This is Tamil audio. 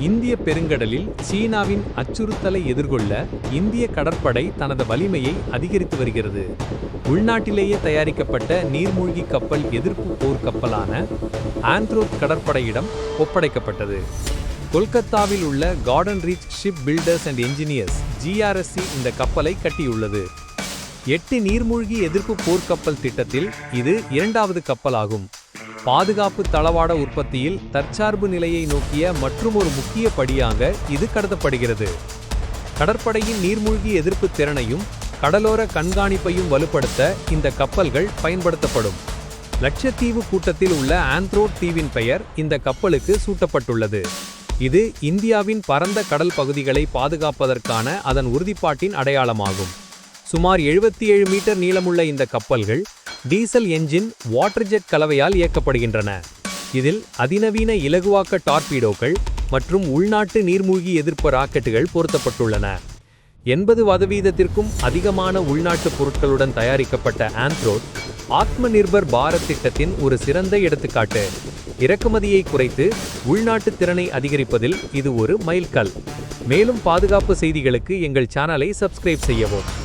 இந்திய பெருங்கடலில் சீனாவின் அச்சுறுத்தலை எதிர்கொள்ள இந்திய கடற்படை தனது வலிமையை அதிகரித்து வருகிறது. உள்நாட்டிலேயே தயாரிக்கப்பட்ட நீர்மூழ்கி கப்பல் எதிர்ப்பு போர் கப்பலான ஆந்த்ரோத் கடற்படையிடம் ஒப்படைக்கப்பட்டது. கொல்கத்தாவில் உள்ள garden reach ship filters and engineers GRSC இந்த கப்பலை கட்டியுள்ளது. எட்டு நீர்மூழ்கி எதிர்ப்பு போர்க்கப்பல் திட்டத்தில் இது இரண்டாவது கப்பலாகும். பாதுகாப்பு தளவாட உற்பத்தியில் தற்சார்பு நிலையை நோக்கிய மற்றுமொரு முக்கிய படியாக இது கருதப்படுகிறது. கடற்படையின் நீர்மூழ்கி எதிர்ப்பு திறனையும் கடலோர கண்காணிப்பையும் வலுப்படுத்த இந்த கப்பல்கள் பயன்படுத்தப்படும். லட்சத்தீவு கூட்டத்தில் உள்ள ஆந்த்ரோட் தீவின் பெயர் இந்த கப்பலுக்கு சூட்டப்பட்டுள்ளது. இது இந்தியாவின் பரந்த கடல் பகுதிகளை பாதுகாப்பதற்கான அதன் உறுதிப்பாட்டின் அடையாளமாகும். சுமார் 77 மீட்டர் நீளமுள்ள இந்த கப்பல்கள் டீசல் என்ஜின் வாட்டர் ஜெட் கலவையால் இயக்கப்படுகின்றன. இதில் அதிநவீன இலகுவாக்க டார்பீடோக்கள் மற்றும் உள்நாட்டு நீர்மூழ்கி எதிர்ப்பு ராக்கெட்டுகள் பொருத்தப்பட்டுள்ளன. எண்பது சதவீதத்திற்கும் அதிகமான உள்நாட்டு பொருட்களுடன் தயாரிக்கப்பட்ட ஆந்த்ரோட் ஆத்ம நிர்பர் பாரத் திட்டத்தின் ஒரு சிறந்த எடுத்துக்காட்டு. இறக்குமதியை குறைத்து உள்நாட்டு திறனை அதிகரிப்பதில் இது ஒரு மைல்கல். மேலும் பாதுகாப்பு செய்திகளுக்கு எங்கள் சேனலை சப்ஸ்கிரைப் செய்யவும்.